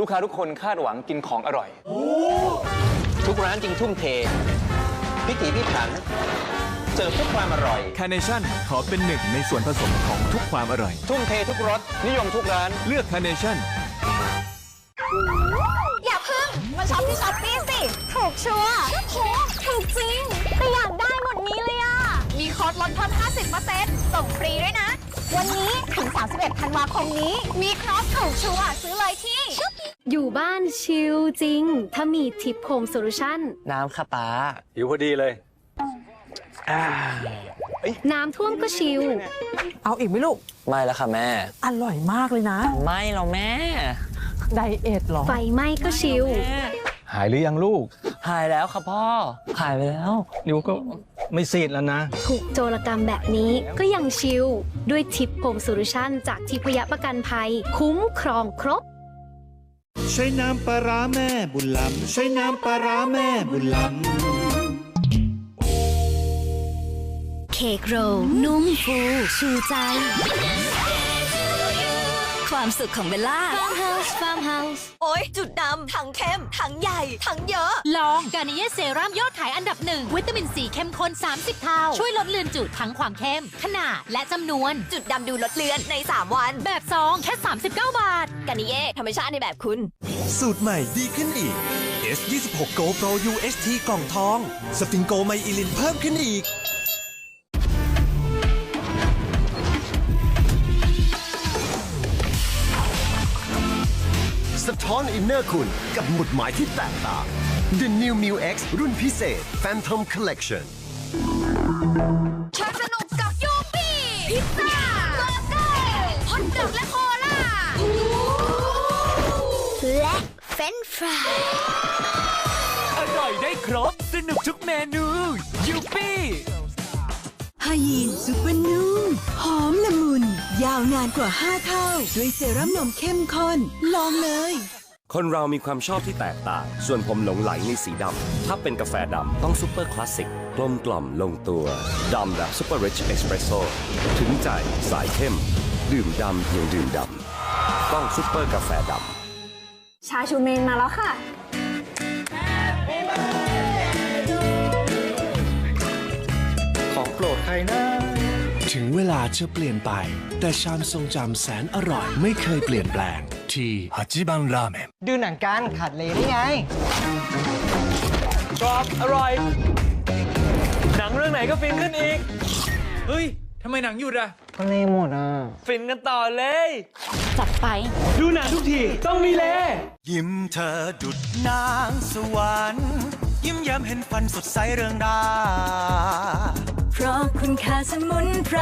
ลูกค้าทุกคนคาดหวังกินของอร่อย ทุกร้านจริงทุ่มเท พิถีพิถันเสิร์ฟทุกความอร่อย คาร์เนชั่นขอเป็นหนึ่งในส่วนผสมของทุกความอร่อย ทุ่มเททุกรส นิยมทุกร้าน เลือกคาร์เนชั่น อย่าพึ่ง มาช็อปที่ช้อปปี้สิ ถูกชัวร์โหถูกจริงแต่อยากได้หมดนี้เลยอะ มีโค้ดลดเพิ่ม50%ส่งฟรีด้วยนะ วันนี้ถึง 31 ธันวาคมนี้ มีครอสถูกชัวร์ซื้อเลยที่ อยู่บ้านชิลจริง ถ้ามีทิปโฮมโซลูชันน้ำค่ะป้าหิวพอดีเลยน้ำท่วมก็ชิล เอาอีกไหมลูก ไม่แล้วค่ะแม่ อร่อยมากเลยนะ ไม่แล้วแม่ ไดเอทเหรอ ไฟไหม้ก็ชิล หายหรือยังลูก หายแล้วค่ะพ่อ หายไปแล้ว นิ้วก็ไม่ซีดแล้วนะ ถูกโจรกรรมแบบนี้ก็ยังชิล ด้วยทิปโฮมโซลูชันจากทิพยประกันภัย คุ้มครองครบ ใช้น้ำปลาร้าแม่บุญล้ำใช้น้ำปลาร้าแม่บุญล้ำ เค้กโรลนุ่มฟู ชูใจ ความสุขของเบลล่า Farm House Farm House โอ๊ยจุดดำทั้งเข้มทั้งใหญ่ทั้งเยอะ ลองกานิเยเซรั่มยอดขายอันดับหนึ่งวิตามินซีเข้มข้น 30 เท่า ช่วยลดเลือนจุดทั้งความเข้ม ขนาดและจำนวน จุดดำดูลดเลือนใน 3 วัน แบบซองแค่ 39 บาทกานิเย่ธรรมชาติในแบบคุณ สูตรใหม่ดีขึ้นอีก S26 Go Pro UHT กล่องทอง สฟิงโกไมอิลินเพิ่มขึ้นอีก ท้อนอินเนอร์คุณกับหมุดหมายที่แตกต่าง The New Mu X รุ่นพิเศษ Phantom Collection ชักสนุกกับยูปี้พิซซ่าเบอร์เกอร์ฮอทดอกและโคลาและเฟรนฟรายอร่อยได้ครบ สนุกทุกเมนูยูปี้ฮายีนซุปเปอร์นุ่มหอมละมุน ยาวนานกว่า 5 เท่า ด้วยเซรั่มนมเข้มข้นลองเลย คนเรามีความชอบที่แตกต่าง ส่วนผมหลงไหลในสีดำ ถ้าเป็นกาแฟดำต้องซูเปอร์คลาสสิก กลมกล่อมลงตัวดำแบบซูเปอร์ริชเอสเปรสโซ่ถึงใจสายเข้ม ดื่มดำเพียงดื่มดำ ต้องซูเปอร์กาแฟดำ ชาชูเมนมาแล้วค่ะ ของโปรดใครนะ ถึงเวลาจะเปลี่ยนไป แต่ชามทรงจำแสนอร่อยไม่เคยเปลี่ยนแปลง ที่ฮัจิบังราเมนดูหนังกันขาดเลยได้ไง กรอบอร่อย หนังเรื่องไหนก็ฟินขึ้นอีก เฮ้ย ทำไมหนังหยุดอะ ก็เลยหมดอะ ฟินกันต่อเลย จัดไป ดูหนังทุกที ต้องมีเลยิ้มเธอดุดนางสวรรค์ยิ้มแย้มเห็นฟันสดใสเรืองดา เพราะคุณค่าสมุนไพร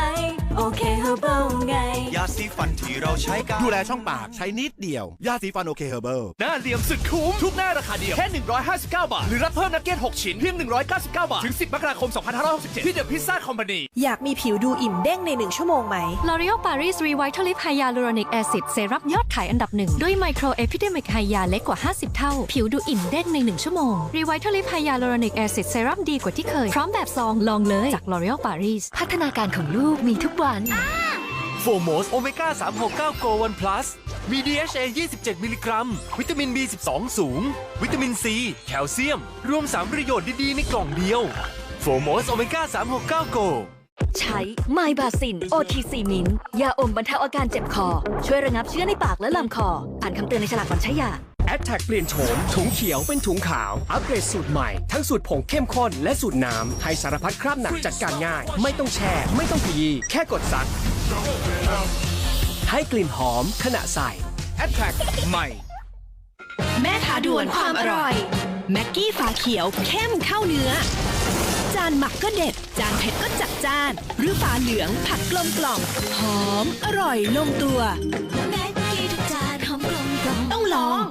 โอเคเฮอร์เบิลไง ยาสีฟันที่เราใช้กันดูแลช่องปากใช้นิดเดียว ยาสีฟันโอเคเฮอร์เบิลหน้าเหลี่ยมสุดคุ้ม ทุกหน้าราคาเดียว แค่ 159 บาท หรือรับเพิ่มนักเก็ต 6 ชิ้นเพียง 199 บาท ถึง 10 มกราคม 2567 ที่เดอะพิซซ่าคอมพานีอยากมีผิวดูอิ่มเด้งในหนึ่งชั่วโมงไหม L'Oreal Paris Revitalift Hyaluronic Acid เซรั่มยอดขายอันดับหนึ่งด้วยไมโครเอพิเดมิกไฮยาเล็กกว่า 50 เท่า ผิวดูอิ่มเด้งใน 1 ชั่วโมง Revitalift Hyaluronic Acid เซรั่มดีกว่าที่เคยพร้อมแบบซองลองเลยจาก L'Oreal Paris พัฒนาการของลูกมีทุกวันโฟโมสโอเมก้า369โกวันพลัสมี DHA 27 มิลลิกรัม วิตามิน B12 สูง วิตามินซี แคลเซียม รวม 3 ประโยชน์ดี ๆ ในกล่องเดียวโฟโมสโอเมก้า369โกใช้ไมบาซิน OTC มินยาอมบรรเทาอาการเจ็บคอ ช่วยระงับเชื้อในปากและลำคอ อ่านคำเตือนในฉลากก่อนใช้ยา แอดแท็กเปลี่ยนโฉมถุงเขียวเป็นถุงขาว อัปเกรดสูตรใหม่ ทั้งสูตรผงเข้มข้นและสูตรน้ำ ให้สารพัดคราบหนักจัดการง่าย ไม่ต้องแช่ ไม่ต้องขยี้แค่กดซัก ให้กลิ่นหอมขณะใส่แอดแท็กใหม่ แม่ท้าดวลความอร่อย แม็กกี้ฝาเขียวเข้มเข้าเนื้อ จานหมักก็เด็ด จานเผ็ดก็จัดจ้าน หรือฝาเหลืองผัดกลมกล่อมหอมอร่อยลงตัวแม็กกี้ทุกจานหอมกลมกล่อมต้องลอง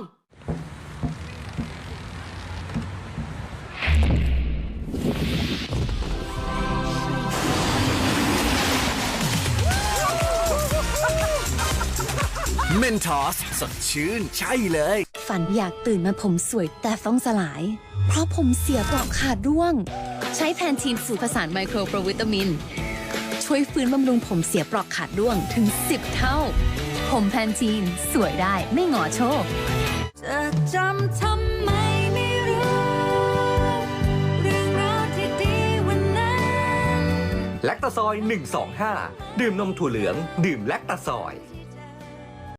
นทอสสดชื่นใช่เลย ฝันอยากตื่นมาผมสวยแต่ต้องสลาย เพราะผมเสียปลอกขาดร่วง ใช้แพนทีนสูตรผสานไมโครโปรวิตามิน ช่วยฟื้นบำรุงผมเสียปลอกขาดร่วงถึง 10 เท่า ผมแพนทีนสวยได้ไม่หงอโชคจะจะจำทำไมไม่รู้เรื่องราวที่ดีวันนั้นแลคตาซอย 125 ดื่มนมถั่วเหลือง ดื่มแลคตาซอย